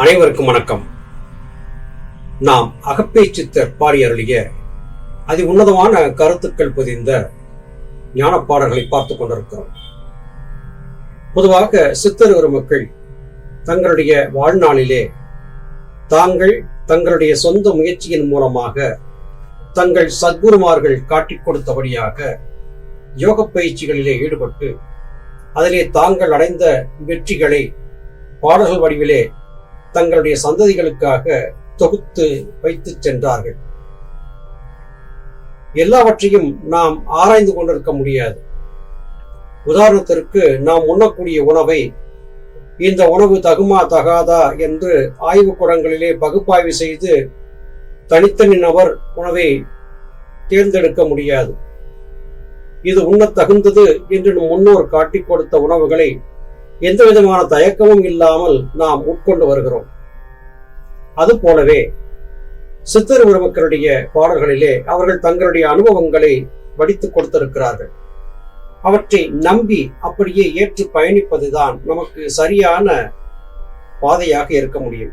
அனைவருக்கும் வணக்கம். நாம் அகப்பை சித்தர் பாடி அருளிய அதி உன்னதமான கருத்துக்கள் புதிந்த ஞானப்பாடல்களை பார்த்து கொண்டிருக்கிறோம். பொதுவாக சித்தர் ஒரு தங்களுடைய வாழ்நாளிலே தாங்கள் தங்களுடைய சொந்த முயற்சியின் மூலமாக தங்கள் சத்குருமார்கள் காட்டிக் கொடுத்தபடியாக யோக பயிற்சிகளிலே ஈடுபட்டு அதிலே தாங்கள் அடைந்த வெற்றிகளை பாடல்கள் வடிவிலே தங்களுடைய சந்ததிகளுக்காக தொகுத்து வைத்து சென்றார்கள். எல்லாவற்றையும் நாம் ஆராய்ந்து கொண்டிருக்க முடியாது. உதாரணத்திற்கு நாம் உண்ணக்கூடிய உணவை இந்த உணவு தகுமா தகாதா என்று ஆய்வு கூடங்களிலே பகுப்பாய்வு செய்து தனித்தனி நபர் உணவை தேர்ந்தெடுக்க முடியாது. இது உண்ணத் தகுந்தது என்று முன்னோர் காட்டிக் கொடுத்த உணவுகளை எந்த விதமான தயக்கமும் இல்லாமல் நாம் உட்கொண்டு வருகிறோம். அது போலவே சித்தர் உறவுக்களுடைய பாடல்களிலே அவர்கள் தங்களுடைய அனுபவங்களை வடித்துக் கொடுத்திருக்கிறார்கள். அவற்றை நம்பி அப்படியே ஏற்று பயணிப்பதுதான் நமக்கு சரியான பாதையாக இருக்க முடியும்.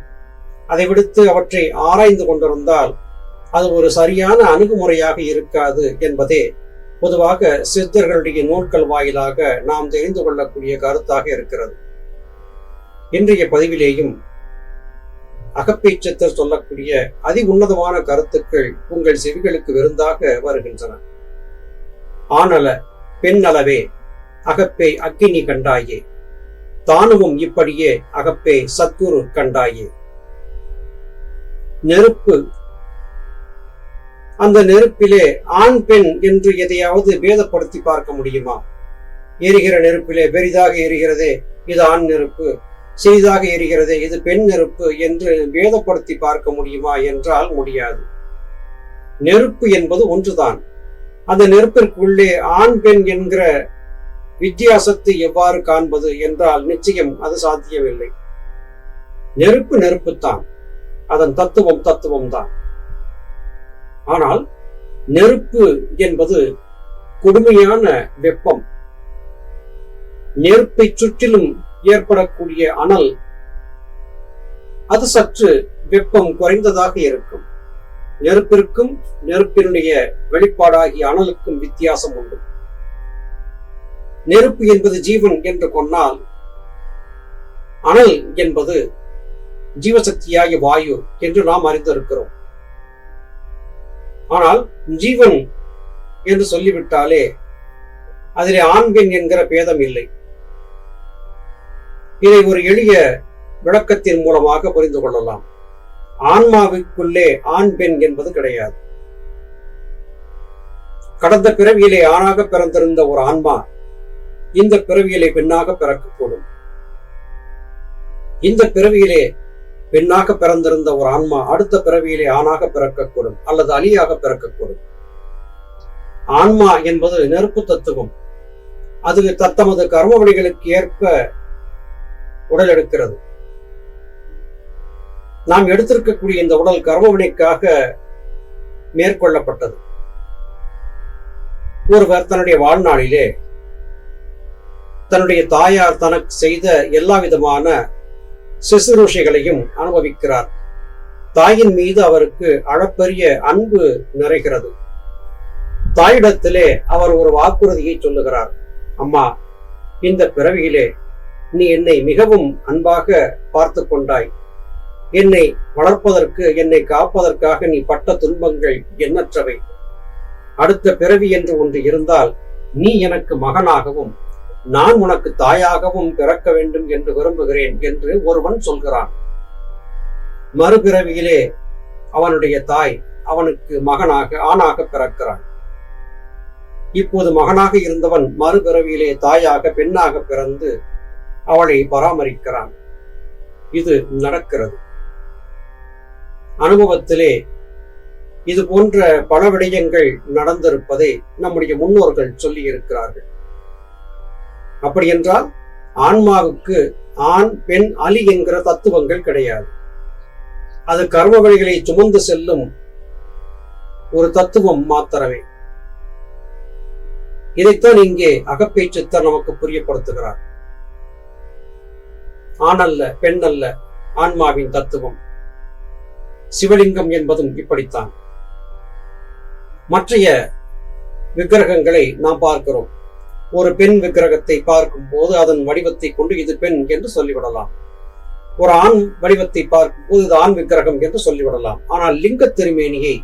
அதை விடுத்து அவற்றை ஆராய்ந்து கொண்டிருந்தால் அது ஒரு சரியான அணுகுமுறையாக இருக்காது என்பதே பொதுவாக சித்தர்களுடைய நூல்கள் வாயிலாக நாம் தெரிந்து கொள்ளக்கூடிய கருத்தாக இருக்கிறது. இன்றைய பதிவிலேயும் அகப்பேச்சத்தர் சொல்லக்கூடிய அதி உன்னதமான கருத்துக்கள் உங்கள் செவிகளுக்கு விருந்தாக வருகின்றன. ஆனல பெண்ணளவே அகப்பே அக்கினி கண்டாயே. தானுவும் இப்படியே அகப்பே சத்குரு கண்டாயே. நெருப்பு அந்த நெருப்பிலே ஆண் பெண் என்று எதையாவது பேதப்படுத்தி பார்க்க முடியுமா? எரிகிற நெருப்பிலே பெரிதாக எரிகிறதே இது ஆண் நெருப்பு. சிறிதாக எரிகிறதே இது பெண் நெருப்பு என்று பேதப்படுத்தி பார்க்க முடியுமா என்றால் முடியாது. நெருப்பு என்பது ஒன்றுதான். அந்த நெருப்பிற்குள்ளே ஆண் பெண் என்கிற வித்தியாசத்தை எவ்வாறு காண்பது என்றால் நிச்சயம் அது சாத்தியமில்லை. நெருப்பு நெருப்புத்தான். அதன் தத்துவம் தத்துவம் தான் ஆனால் நெருப்பு என்பது கொடுமையான வெப்பம். நெருப்பை சுற்றிலும் ஏற்படக்கூடிய அனல் அது சற்று வெப்பம் குறைந்ததாக இருக்கும். நெருப்பிற்கும் நெருப்பினுடைய வெளிப்பாடாகிய அனலுக்கும் வித்தியாசம் உண்டு. நெருப்பு என்பது ஜீவன் என்று கொண்டால் அனல் என்பது ஜீவசக்தியாகிய வாயு என்று நாம் அறிந்திருக்கிறோம். ஆனால் ஜீவன் என்று சொல்லிவிட்டாலே அதிலே ஆண் பெண் என்கிற பேதம் இல்லை. இதை ஒரு எளிய விளக்கத்தின் மூலமாக புரிந்து கொள்ளலாம். ஆன்மாவுக்குள்ளே ஆண் பெண் என்பது கிடையாது. கடந்த பிறவியிலே ஆணாக பிறந்திருந்த ஒரு ஆன்மா இந்த பிறவியிலே பெண்ணாக பிறக்கக்கூடும். இந்த பிறவியிலே பெண்ணாக பிறந்திருந்த ஒரு ஆன்மா அடுத்த பிறவியிலே ஆணாக பிறக்கக்கூடும் அல்லது அலியாக பிறக்கக்கூடும். ஆன்மா என்பது நெருப்பு தத்துவம். அது தத்தமது கர்ம வழிகளுக்கு ஏற்ப உடல் எடுக்கிறது. நாம் எடுத்திருக்கக்கூடிய இந்த உடல் கர்மவினைக்காக மேற்கொள்ளப்பட்டது. ஒருவர் தன்னுடைய வாழ்நாளிலே தன்னுடைய தாயார் தனக்கு செய்த எல்லா விதமான சிசுரூஷைகளையும் அனுபவிக்கிறார். தாயின் மீது அவருக்கு அளப்பரிய அன்பு நிறைகிறது. தாயிடத்திலே அவர் ஒரு வாக்குறுதியை சொல்லுகிறார். அம்மா இந்த பிறவியிலே நீ என்னை மிகவும் அன்பாக பார்த்து கொண்டாய். என்னை வளர்ப்பதற்கு என்னை காப்பதற்காக நீ பட்ட துன்பங்கள் எண்ணற்றவை. அடுத்த பிறவி என்று ஒன்று இருந்தால் நீ எனக்கு மகனாகவும் நான் உனக்கு தாயாகவும் பிறக்க வேண்டும் என்று விரும்புகிறேன் என்று ஒருவன் சொல்கிறான். மறுபிறவியிலே அவனுடைய தாய் அவனுக்கு மகனாக ஆணாக பிறக்கிறான் இப்போது மகனாக இருந்தவன் மறுபிறவியிலே தாயாக பெண்ணாக பிறந்து அவளை பராமரிக்கிறான். இது நடக்கிறது. அனுபவத்திலே இது போன்ற பல விடயங்கள் நடந்திருப்பதை நம்முடைய முன்னோர்கள் சொல்லி இருக்கிறார்கள் அப்படி என்றால் ஆன்மாவுக்கு ஆண் பெண் அலி என்கிற தத்துவங்கள் கிடையாது. அது கர்ம வழிகளை சுமந்து செல்லும் ஒரு தத்துவம் மாத்திரமே. இதைத்தான் இங்கே அகப்பை சித்தர் நமக்கு புரியப்படுத்துகிறார். ஆண் அல்ல பெண் அல்ல ஆன்மாவின் தத்துவம். சிவலிங்கம் என்பதும் இப்படித்தான். மற்றைய விக்கிரகங்களை நாம் பார்க்கிறோம். ஒரு பெண் விக்கிரகத்தை பார்க்கும் போது அதன் வடிவத்தை கொண்டு இது பெண் என்று சொல்லிவிடலாம். ஒரு ஆண் வடிவத்தை பார்க்கும் போது இது ஆண் விக்கிரகம் என்று சொல்லிவிடலாம். ஆனால் லிங்க திருமேனியை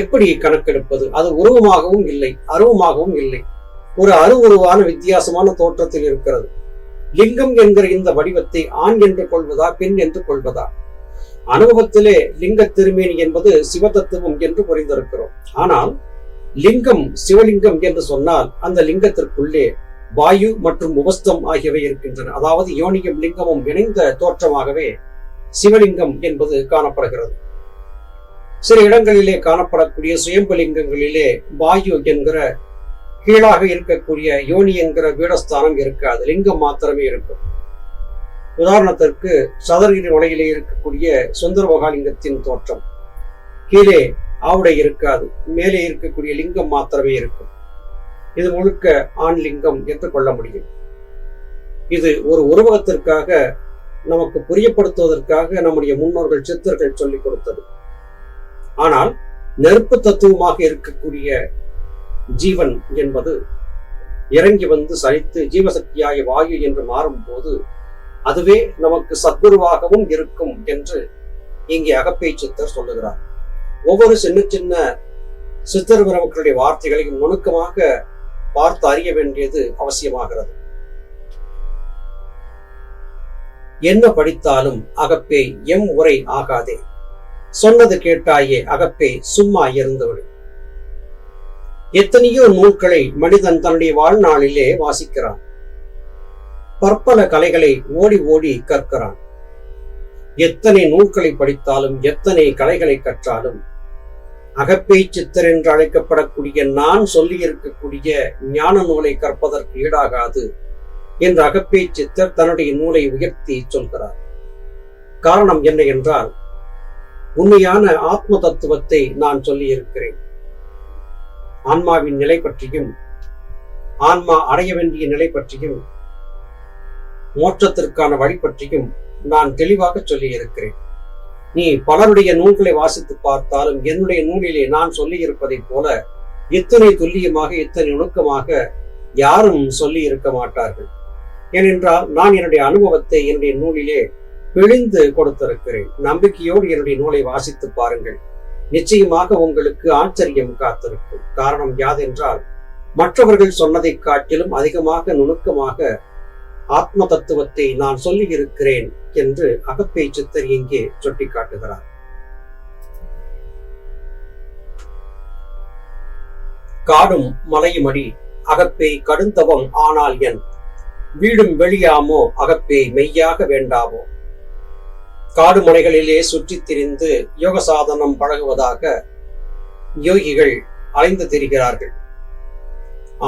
எப்படி கணக்கெடுப்பது? அது உருவமாகவும் இல்லை அருவமாகவும் இல்லை. ஒரு அருவுருவான வித்தியாசமான தோற்றத்தில் இருக்கிறது. லிங்கம் என்கிற இந்த வடிவத்தை ஆண் என்று கொள்வதா பெண் என்று கொள்வதா? அனுபவத்திலே லிங்க திருமேனி என்பது சிவதத்துவம் என்று புரிந்திருக்கிறோம். ஆனால் லிங்கம் சிவலிங்கம் என்று சொன்னால் அந்த லிங்கத்திற்குள்ளே வாயு மற்றும் உபஸ்தம் ஆகியவை இருக்கின்றன. அதாவது யோனியும் லிங்கமும் இணைந்த தோற்றமாகவே சிவலிங்கம் என்பது காணப்படுகிறது. சில இடங்களிலே காணப்படக்கூடிய சுயம்பலிங்கங்களிலே வாயு என்கிற கீழாக இருக்கக்கூடிய யோனி என்கிற பீடஸ்தானம் இருக்காது. லிங்கம் மாத்திரமே இருக்கும். உதாரணத்திற்கு சதுரகிரி மலையிலே இருக்கக்கூடிய சுந்தர மகாலிங்கத்தின் தோற்றம். கீழே ஆவுடை இருக்காது. மேலே இருக்கக்கூடிய லிங்கம் மாத்திரமே இருக்கும். இது முழுக்க ஆண் லிங்கம் என்று கொள்ள முடியும். இது ஒரு உருவகத்திற்காக நமக்கு புரியப்படுத்துவதற்காக நம்முடைய முன்னோர்கள் சித்தர்கள் சொல்லிக் கொடுத்தது. ஆனால் நெருப்பு தத்துவமாக இருக்கக்கூடிய ஜீவன் என்பது இறங்கி வந்து சலித்து ஜீவசக்தியாய வாயு என்று மாறும் போது அதுவே நமக்கு சத்குருவாகவும் இருக்கும் என்று இங்கே அகப்பை சித்தர் சொல்லுகிறார். ஒவ்வொரு சின்ன சின்ன சித்தர் பிரமுக்களுடைய வார்த்தைகளையும் நுணுக்கமாக பார்த்து அறிய வேண்டியது அவசியமாகிறது. என்ன படித்தாலும் அகப்பே எம் உரை ஆகாதே. சொன்னது கேட்டாயே அகப்பே சும்மா இருந்தவள் எத்தனையோ நூல்களை மனிதன் தன்னுடைய வாழ்நாளிலே வாசிக்கிறான். பற்பல கலைகளை ஓடி ஓடி கற்கிறான். எத்தனை நூல்களை படித்தாலும் எத்தனை கலைகளை கற்றாலும் அகப்பை சித்தர் என்று அழைக்கப்படக்கூடிய நான் சொல்லி இருக்கக்கூடிய ஞான நூலை கற்பதற்கு ஈடாகாது என்று அகப்பை சித்தர் தன்னுடைய நூலை உயர்த்தி சொல்கிறார். காரணம் என்ன என்றால் உண்மையான ஆத்ம தத்துவத்தை நான் சொல்லி இருக்கிறேன் ஆன்மாவின் நிலை பற்றியும் ஆன்மா அடைய வேண்டிய நிலை பற்றியும் மோட்சத்திற்கான வழி பற்றியும் நான் தெளிவாக சொல்லி இருக்கிறேன் நீ பலருடைய நூல்களை வாசித்து பார்த்தாலும் என்னுடைய நூலிலே நான் சொல்லி போல இத்தனை துல்லியமாக இத்தனை நுணுக்கமாக யாரும் சொல்லி இருக்க மாட்டார்கள். ஏனென்றால் நான் என்னுடைய அனுபவத்தை என்னுடைய நூலிலே பிழிந்து கொடுத்திருக்கிறேன். நம்பிக்கையோடு என்னுடைய நூலை வாசித்து பாருங்கள். நிச்சயமாக உங்களுக்கு ஆச்சரியம் காத்திருக்கும். காரணம் யாதென்றால் மற்றவர்கள் சொன்னதை காட்டிலும் அதிகமாக நுணுக்கமாக ஆத்ம தத்துவத்தை நான் சொல்லி இருக்கிறேன் என்று அகப்பை சித்தர் இங்கே சுட்டிக்காட்டுகிறார். காடும் மலையுமடி அகப்பே கடுந்தவம் ஆனால் என். வீடும் வெளியாமோ அகப்பே மெய்யாக வேண்டாமோ. காடு மலைகளிலே சுற்றித் திரிந்து யோக சாதனம் பழகுவதாக யோகிகள் அலைந்து திரிகிறார்கள்.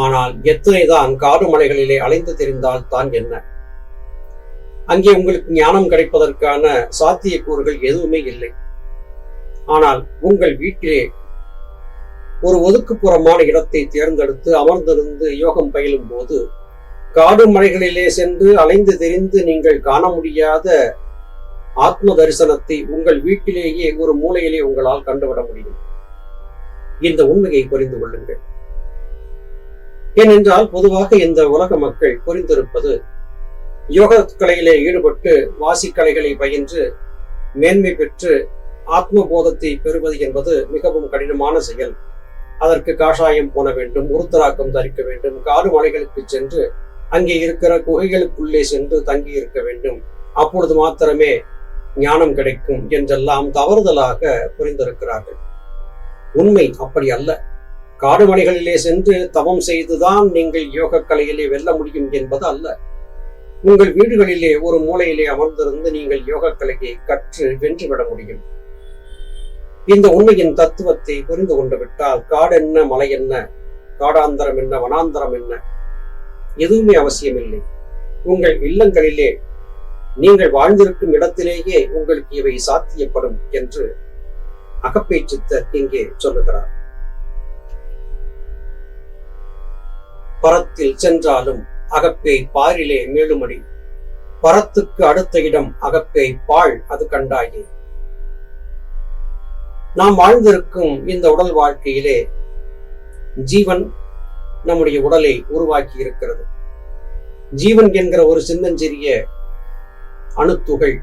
ஆனால் எத்தனைதான் காடு மலைகளிலே அலைந்து தெரிந்தால் தான் என்ன? அங்கே உங்களுக்கு ஞானம் கிடைப்பதற்கான சாத்தியக்கூறுகள் எதுவுமே இல்லை. ஆனால் உங்கள் வீட்டிலே ஒரு ஒதுக்குப்புறமான இடத்தை தேர்ந்தெடுத்து அமர்ந்திருந்து யோகம் பயிலும் போது காடு மலைகளிலே சென்று அலைந்து தெரிந்து நீங்கள் காண முடியாத ஆத்ம தரிசனத்தை உங்கள் வீட்டிலேயே ஒரு மூலையிலே உங்களால் கண்டுவிட முடியும். இந்த உண்மையை புரிந்து கொள்ளுங்கள். ஏனென்றால் பொதுவாக இந்த உலக மக்கள் புரிந்திருப்பது யோக கலையிலே ஈடுபட்டு வாசிக்கலைகளை பயின்று மேன்மை பெற்று ஆத்ம போதத்தை பெறுவது என்பது மிகவும் கடினமான செயல். அதற்கு காஷாயம் போன வேண்டும் உருத்தராக்கம் தரிக்க வேண்டும் காடு மலைகளுக்கு சென்று அங்கே இருக்கிற குகைகளுக்குள்ளே சென்று தங்கி இருக்க வேண்டும். அப்பொழுது மாத்திரமே ஞானம் கிடைக்கும் என்றெல்லாம் தவறுதலாக புரிந்திருக்கிறார்கள். உண்மை அப்படி அல்ல. காடு மலைகளிலே சென்று தவம் செய்துதான் நீங்கள் யோக கலையிலே வெல்ல முடியும் என்பது அல்ல. உங்கள் வீடுகளிலே ஒரு மூலையிலே அமர்ந்திருந்து நீங்கள் யோக கலையை கற்று வென்றுவிட முடியும். இந்த உண்மையின் தத்துவத்தை புரிந்து கொண்டு விட்டால் காடு என்ன மலை என்ன காடாந்தரம் என்ன வனாந்தரம் என்ன எதுவுமே அவசியமில்லை. உங்கள் இல்லங்களிலே நீங்கள் வாழ்ந்திருக்கும் இடத்திலேயே உங்களுக்கு இவை சாத்தியப்படும் என்று அகப்பை சித்தர் இங்கே சொல்லுகிறார். பரத்தில் சென்றாலும் அகப்பே பாரிலே மேலுமடி. பரத்துக்கு அடுத்த இடம் அகப்பே பாழ் அது கண்டாயே. நாம் வாழ்ந்திருக்கும் இந்த உடல் வாழ்க்கையிலே ஜீவன் நம்முடைய உடலை உருவாக்கி இருக்கிறது ஜீவன் என்கிற ஒரு சின்னஞ்சிறிய அணுத்துகள்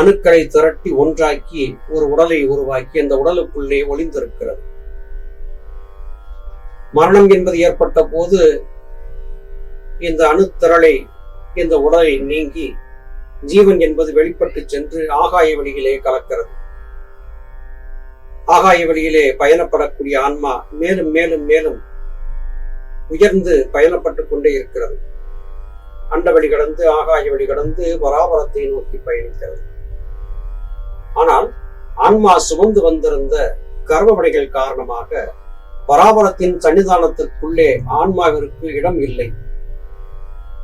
அணுக்களை திரட்டி ஒன்றாக்கி ஒரு உடலை உருவாக்கி அந்த உடலுக்குள்ளே ஒளிந்திருக்கிறது. மரணம் என்பது ஏற்பட்ட போது இந்த அணுத்திரளை இந்த உடலை நீங்கி ஜீவன் என்பது வெளிப்பட்டு சென்று ஆகாய வழியிலே கலக்கிறது. ஆகாய வழியிலே பயணப்படக்கூடிய ஆன்மா மேலும் மேலும் மேலும் உயர்ந்து பயணப்பட்டுக் கொண்டே இருக்கிறது. அண்டவழி கடந்து ஆகாய வழி கடந்து பராபரத்தை நோக்கி பயணிக்கிறது. ஆனால் ஆன்மா சுமந்து வந்திருந்த கர்வமடைகள் காரணமாக பராபரத்தின் சன்னிதானத்திற்குள்ளே ஆன்மாவிற்கு இடம் இல்லை.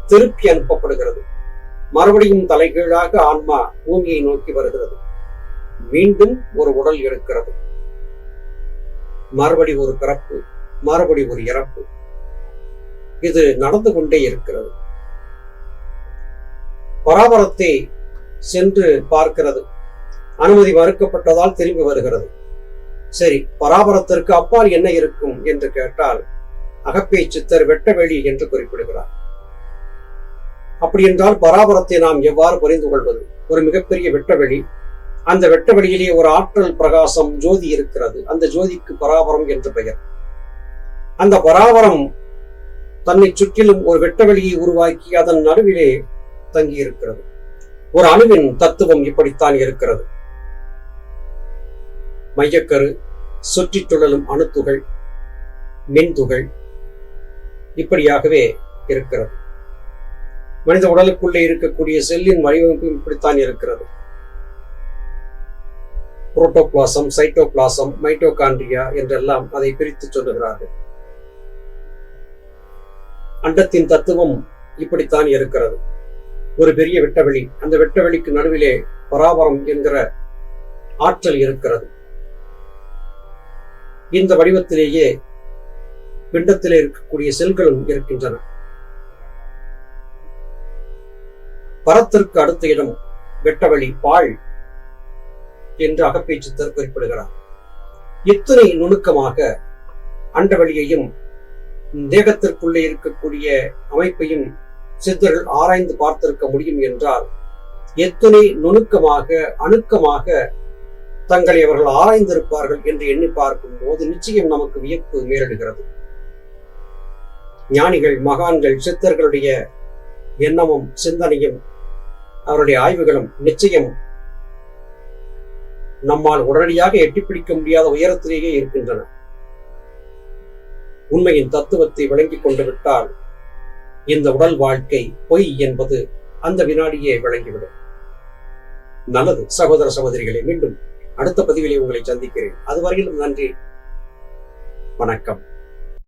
திருப்பி அனுப்பப்படுகிறது. மறுபடியும் தலைகீழாக ஆன்மா பூமியை நோக்கி வருகிறது. மீண்டும் ஒரு உடல் எடுக்கிறது மறுபடி ஒரு பிறப்பு மறுபடி ஒரு இறப்பு. இது நடந்து கொண்டே இருக்கிறது. பராபரத்தை சென்று பார்க்கிறது. அனுமதி மறுக்கப்பட்டதால் திரும்பி வருகிறது. சரி பராபரத்திற்கு அப்பால் என்ன இருக்கும்? என்று கேட்டால் அகப்பே சித்தர் வெட்டவெளி என்று குறிப்பிடுகிறார். அப்படி என்றால் பராபரத்தை நாம் எவ்வாறு புரிந்து கொள்வது? ஒரு மிகப்பெரிய வெட்டவெளி. அந்த வெட்டவெளியிலே ஒரு ஆற்றல் பிரகாசம் ஜோதி இருக்கிறது. அந்த ஜோதிக்கு பராபரம் என்று பெயர். அந்த பராபரம் தன்னை சுற்றிலும் ஒரு வெட்டவெளியை உருவாக்கி அதன் நடுவிலே தங்கி இருக்கிறது ஒரு அணுவின் தத்துவம் இப்படித்தான் இருக்கிறது. மையக்கரு சுற்றி சுழலும் அணுத்துகள் மின்துகள் இப்படியாகவே இருக்கிறது. மனித உடலுக்குள்ளே இருக்கக்கூடிய செல்லின் வடிவமைப்பு இப்படித்தான் இருக்கிறது. புரோட்டோபிளாசம் சைட்டோபிளாசம் மைட்டோகாண்ட்ரியா என்றெல்லாம் அதை பிரித்து சொல்லுகிறார்கள். அண்டத்தின் தத்துவம் இப்படித்தான் இருக்கிறது. ஒரு பெரிய வெட்டவெளி அந்த வெட்டவெளிக்கு நடுவிலே பராபரம் என்கிற ஆற்றல் இருக்கிறது. இந்த வடிவத்திலேயே பிண்டத்திலே இருக்கக்கூடிய செல்களும் இருக்கின்றன. பரத்திற்கு அடுத்த இடம் வெட்டவழி பாழ் என்று அகப்பேச்சுத்தர் குறிப்பிடுகிறார். இத்தனை நுணுக்கமாக அண்டவழியையும் தேகத்திற்குள்ளே இருக்கக்கூடிய அமைப்பையும் சித்தர்கள் ஆராய்ந்து பார்த்திருக்க முடியும் என்றால் எத்தனை நுணுக்கமாக அணுக்கமாக தங்களை அவர்கள் ஆராய்ந்திருப்பார்கள் என்று எண்ணி பார்க்கும் போது நிச்சயம் நமக்கு வியப்பு மேலிடுகிறது ஞானிகள் மகான்கள் சித்தர்களுடைய எண்ணமும் சிந்தனையும் அவருடைய ஆய்வுகளும் நிச்சயம் நம்மால் உடனடியாக எட்டிப்பிடிக்க முடியாத உயரத்திலேயே இருக்கின்றன. உண்மையின் தத்துவத்தை விளங்கிக் கொண்டு விட்டால் இந்த உடல் வாழ்க்கை பொய் என்பது அந்த வினாடியே விளங்கிவிடும். நல்லது சகோதர சகோதரிகளை மீண்டும் அடுத்த பதிவிலே உங்களை சந்திக்கிறேன். அதுவரையிலும் நன்றி. வணக்கம்.